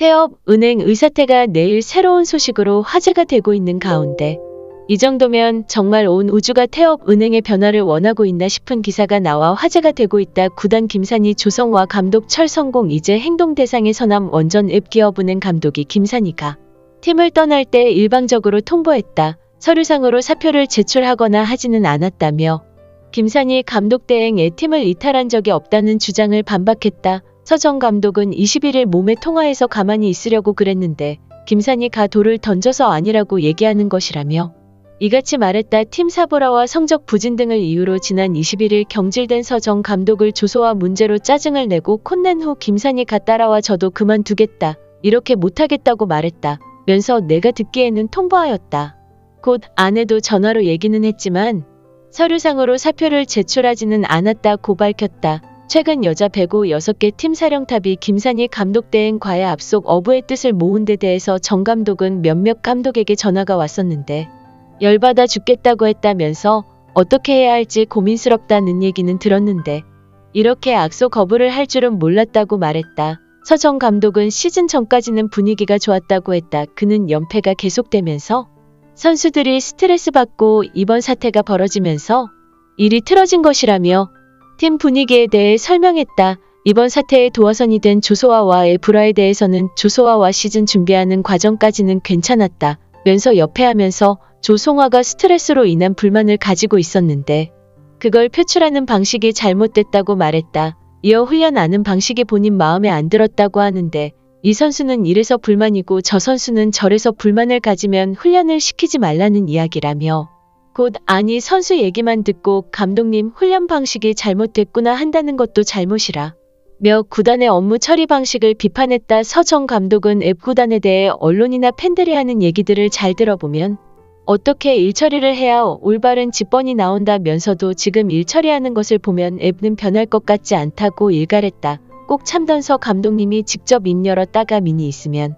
태업 은행 의사태가 내일 새로운 소식으로 화제가 되고 있는 가운데 이 정도면 정말 온 우주가 태업 은행의 변화를 원하고 있나 싶은 기사가 나와 화제가 되고 있다. 구단 김산희 조성화 감독 철성공 이제 행동 대상의 서남 원전 앱기업은행 감독이 김산희가 팀을 떠날 때 일방적으로 통보했다. 서류상으로 사표를 제출하거나 하지는 않았다며 김산희 감독 대행에 팀을 이탈한 적이 없다는 주장을 반박했다. 서정 감독은 21일 몸에 통화해서 가만히 있으려고 그랬는데 김산희가 돌을 던져서 아니라고 얘기하는 것이라며 이같이 말했다. 팀 사보라와 성적 부진 등을 이유로 지난 21일 경질된 서정 감독을 조소와 문제로 짜증을 내고 콘낸 후 김산희가 따라와 저도 그만두겠다. 이렇게 못하겠다고 말했다. 면서 내가 듣기에는 통보하였다. 곧 아내도 전화로 얘기는 했지만 서류상으로 사표를 제출하지는 않았다고 밝혔다. 최근 여자 배구 6개 팀 사령탑이 김산희 감독 대행 과외 압속 어부의 뜻을 모은 데 대해서 정 감독은 몇몇 감독에게 전화가 왔었는데 열받아 죽겠다고 했다면서 어떻게 해야 할지 고민스럽다는 얘기는 들었는데 이렇게 악속 거부를 할 줄은 몰랐다고 말했다. 서정 감독은 시즌 전까지는 분위기가 좋았다고 했다. 그는 연패가 계속되면서 선수들이 스트레스 받고 이번 사태가 벌어지면서 일이 틀어진 것이라며 팀 분위기에 대해 설명했다. 이번 사태의 도화선이 된 조소아와의 불화에 대해서는 조소아와 시즌 준비하는 과정까지는 괜찮았다. 면서 옆에 하면서 조송화가 스트레스로 인한 불만을 가지고 있었는데 그걸 표출하는 방식이 잘못됐다고 말했다. 이어 훈련하는 방식이 본인 마음에 안 들었다고 하는데 이 선수는 이래서 불만이고 저 선수는 저래서 불만을 가지면 훈련을 시키지 말라는 이야기라며 곧 아니 선수 얘기만 듣고 감독님 훈련 방식이 잘못됐구나 한다는 것도 잘못이라. 며 구단의 업무 처리 방식을 비판했다. 서정 감독은 앱 구단에 대해 언론이나 팬들이 하는 얘기들을 잘 들어보면 어떻게 일 처리를 해야 올바른 직번이 나온다면서도 지금 일 처리하는 것을 보면 앱는 변할 것 같지 않다고 일갈했다. 꼭 참던 서 감독님이 직접 입 열었다가 민이 있으면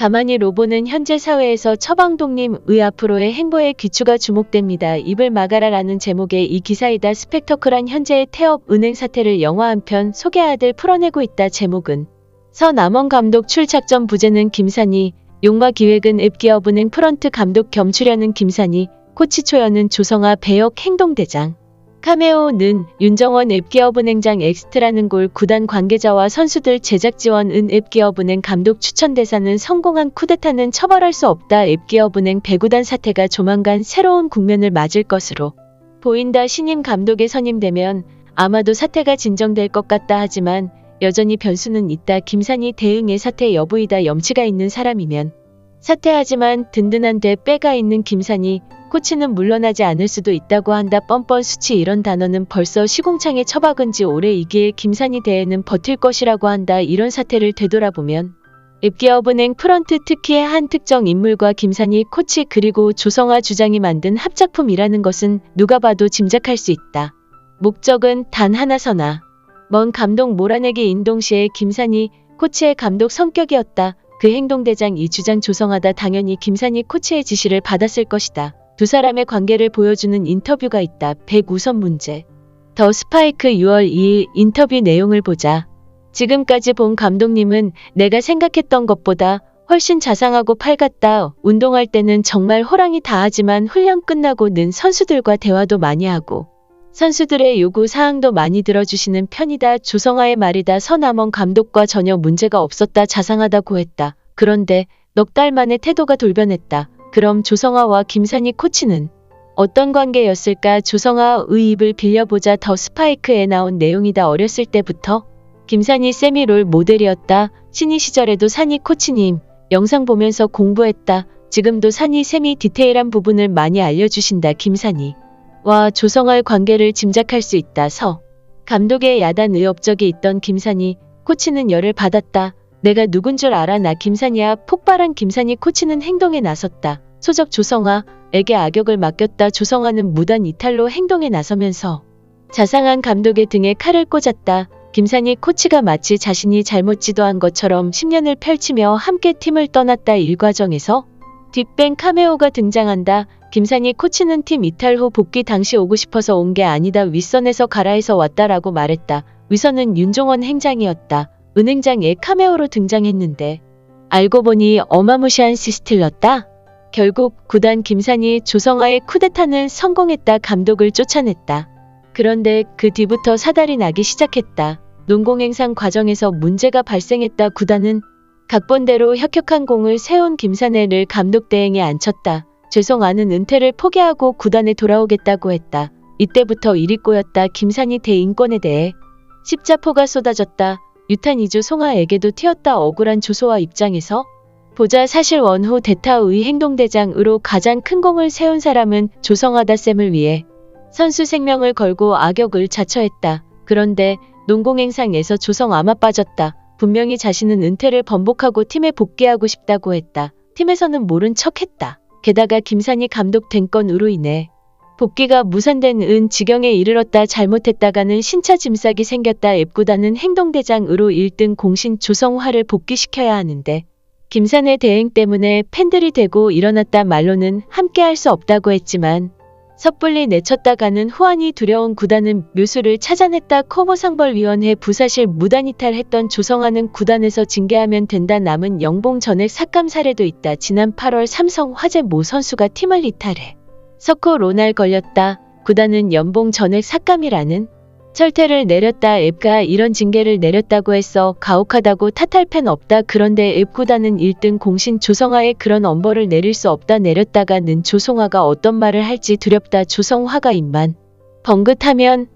가만히 로보는 현재 사회에서 처방독님의 앞으로의 행보에 귀추가 주목됩니다. 입을 막아라라는 제목의 이 기사이다 스펙터클한 현재의 태업 은행 사태를 영화 한 편 소개하듯 풀어내고 있다. 제목은 서남원 감독 출작전 부제는 김산희, 용마 기획은 앱기업은행 프런트 감독 겸 출연은 김산희, 코치 초연은 조성아 배역 행동대장. 카메오는 윤정원 앱기업은행장 엑스트라는 골 구단 관계자와 선수들 제작 지원 은 앱기업은행 감독 추천 대사는 성공한 쿠데타는 처벌할 수 없다. 앱기업은행 배구단 사태가 조만간 새로운 국면을 맞을 것으로 보인다. 신임 감독에 선임되면 아마도 사태가 진정될 것 같다 하지만 여전히 변수는 있다. 김산희 대응의 사태 여부이다. 염치가 있는 사람이면 사퇴하지만 든든한 데 빼가 있는 김산희 코치는 물러나지 않을 수도 있다고 한다. 뻔뻔 수치 이런 단어는 벌써 시공창에 처박은 지 오래 이기에 김산희 대회는 버틸 것이라고 한다. 이런 사태를 되돌아보면 앱기업은행 프런트 특히 한 특정 인물과 김산희 코치 그리고 조성아 주장이 만든 합작품이라는 것은 누가 봐도 짐작할 수 있다. 목적은 단 하나서나 먼 감독 몰아내기 인동시에 김산희 코치의 감독 성격이었다. 그 행동대장 이 주장 조성하다 당연히 김산희 코치의 지시를 받았을 것이다. 두 사람의 관계를 보여주는 인터뷰가 있다. 100우선 문제. 더 스파이크 6월 2일 인터뷰 내용을 보자. 지금까지 본 감독님은 내가 생각했던 것보다 훨씬 자상하고 팔같다. 운동할 때는 정말 호랑이 다 하지만 훈련 끝나고 는 선수들과 대화도 많이 하고 선수들의 요구 사항도 많이 들어주시는 편이다. 조성아의 말이다. 서남원 감독과 전혀 문제가 없었다. 자상하다고 했다. 그런데 넉 달 만에 태도가 돌변했다. 그럼 조성아와 김산희 코치는 어떤 관계였을까? 조성아의 입을 빌려보자 더 스파이크에 나온 내용이다. 어렸을 때부터 김산희 쌤이 롤 모델이었다. 신이 시절에도 산희 코치님 영상 보면서 공부했다. 지금도 산희 쌤이 디테일한 부분을 많이 알려주신다. 김산희. 와 조성아의 관계를 짐작할 수 있다. 서. 감독의 야단 의업적이 있던 김산희 코치는 열을 받았다. 내가 누군 줄 알아 나 김산희야 폭발한 김산희 코치는 행동에 나섰다. 소적 조성아에게 악역을 맡겼다. 조성아는 무단 이탈로 행동에 나서면서 자상한 감독의 등에 칼을 꽂았다. 김산희 코치가 마치 자신이 잘못 지도한 것처럼 10년을 펼치며 함께 팀을 떠났다. 일과정에서 뒷뱅 카메오가 등장한다. 김산희 코치는 팀 이탈 후 복귀 당시 오고 싶어서 온 게 아니다. 윗선에서 가라 해서 왔다라고 말했다. 위선은 윤종원 행장이었다. 은행장에 카메오로 등장했는데 알고 보니 어마무시한 시스틸렀다. 결국 구단 김산이 조성아의 쿠데타는 성공했다 감독을 쫓아냈다. 그런데 그 뒤부터 사달이 나기 시작했다. 농공행상 과정에서 문제가 발생했다. 구단은 각본대로 혁혁한 공을 세운 김산애를 감독 대행에 앉혔다. 죄송하는 은퇴를 포기하고 구단에 돌아오겠다고 했다. 이때부터 일이 꼬였다. 김산이 대인권에 대해 십자포가 쏟아졌다. 유탄 이주 송하에게도 튀었다. 억울한 조소와 입장에서 보자 사실 원후 대타의 행동대장으로 가장 큰 공을 세운 사람은 조성하다 쌤을 위해 선수 생명을 걸고 악역을 자처했다. 그런데 농공행상에서 조성 아마 빠졌다. 분명히 자신은 은퇴를 번복하고 팀에 복귀하고 싶다고 했다. 팀에서는 모른 척했다. 게다가 김산이 감독 된 건으로 인해 복귀가 무산된 은 지경에 이르렀다 잘못했다가는 신차 짐싹이 생겼다 앱구단은 행동대장으로 1등 공신 조성화를 복귀시켜야 하는데 김산의 대행 때문에 팬들이 되고 일어났다 말로는 함께할 수 없다고 했지만 섣불리 내쳤다가는 후환이 두려운 구단은 묘수를 찾아냈다 코모상벌위원회 부사실 무단이탈했던 조성하는 구단에서 징계하면 된다 남은 영봉 전액 삭감 사례도 있다. 지난 8월 삼성 화재 모 선수가 팀을 이탈해 석호 로날 걸렸다. 구단은 연봉 전액 삭감이라는 철퇴를 내렸다 앱가 이런 징계를 내렸다고 했어 가혹하다고 탓할 팬 없다 그런데 앱 구단은 1등 공신 조성화에 그런 엄벌을 내릴 수 없다 내렸다가는 조성화가 어떤 말을 할지 두렵다 조성화가 입만. 번긋하면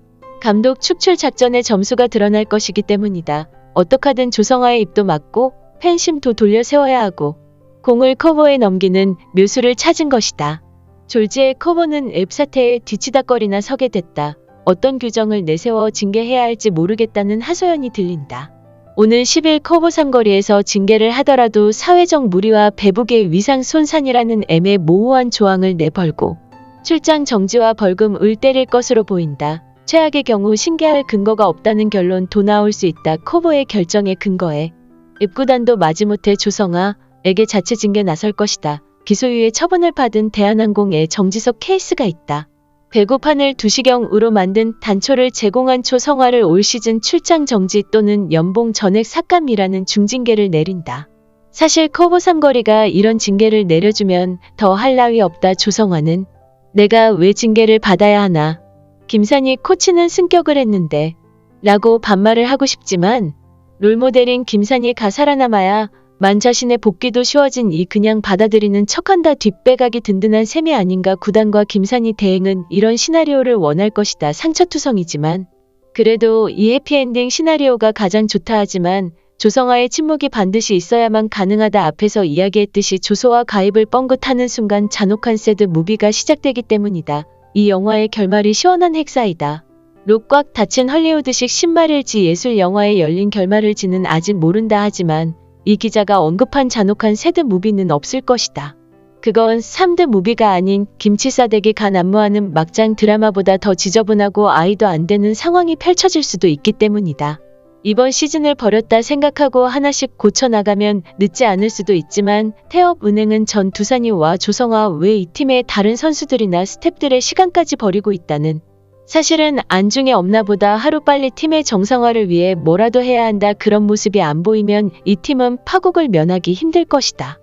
감독 축출 작전의 점수가 드러날 것이기 때문이다. 어떡하든 조성화의 입도 막고 팬심도 돌려 세워야 하고 공을 커버에 넘기는 묘수를 찾은 것이다. 졸지의 커버는 앱 사태에 뒤치다거리나 서게 됐다 어떤 규정을 내세워 징계해야 할지 모르겠다는 하소연이 들린다. 오는 10일 커버 삼거리에서 징계를 하더라도 사회적 무리와 배북의 위상 손상이라는 애매 모호한 조항을 내걸고 출장 정지와 벌금을 때릴 것으로 보인다. 최악의 경우 신계할 근거가 없다는 결론 도 나올 수 있다. 커버의 결정에 근거해 입구단도 마지못해 조성아에게 자체 징계 나설 것이다. 기소유예 처분을 받은 대한항공의 정지석 케이스가 있다. 배고판을 두시경으로 만든 단초를 제공한 초성화를 올 시즌 출장 정지 또는 연봉 전액 삭감이라는 중징계를 내린다. 사실 커버 삼거리가 이런 징계를 내려주면 더 할 나위 없다 조성화는 내가 왜 징계를 받아야 하나. 김산이 코치는 승격을 했는데 라고 반말을 하고 싶지만 롤모델인 김산이가 살아남아야 만 자신의 복귀도 쉬워진 이 그냥 받아들이는 척한다 뒷배각이 든든한 셈이 아닌가 구단과 김산이 대행은 이런 시나리오를 원할 것이다 상처투성이지만 그래도 이 해피엔딩 시나리오가 가장 좋다 하지만 조성아의 침묵이 반드시 있어야만 가능하다 앞에서 이야기했듯이 조소와 가입을 뻥긋하는 순간 잔혹한 새드 무비가 시작되기 때문이다. 이 영화의 결말이 시원한 핵사이다. 록꽉 닫힌 헐리우드식 신말일지 예술 영화의 열린 결말을 지는 아직 모른다 하지만 이 기자가 언급한 잔혹한 새드 무비는 없을 것이다. 그건 3드 무비가 아닌 김치 싸대기 간 안무하는 막장 드라마보다 더 지저분하고 아이도 안 되는 상황이 펼쳐질 수도 있기 때문이다. 이번 시즌을 버렸다 생각하고 하나씩 고쳐나가면 늦지 않을 수도 있지만 태업은행은 전 두산이와 조성아 외 이 팀의 다른 선수들이나 스탭들의 시간까지 버리고 있다는 사실은 안중에 없나보다 하루빨리 팀의 정상화를 위해 뭐라도 해야 한다 그런 모습이 안 보이면 이 팀은 파국을 면하기 힘들 것이다.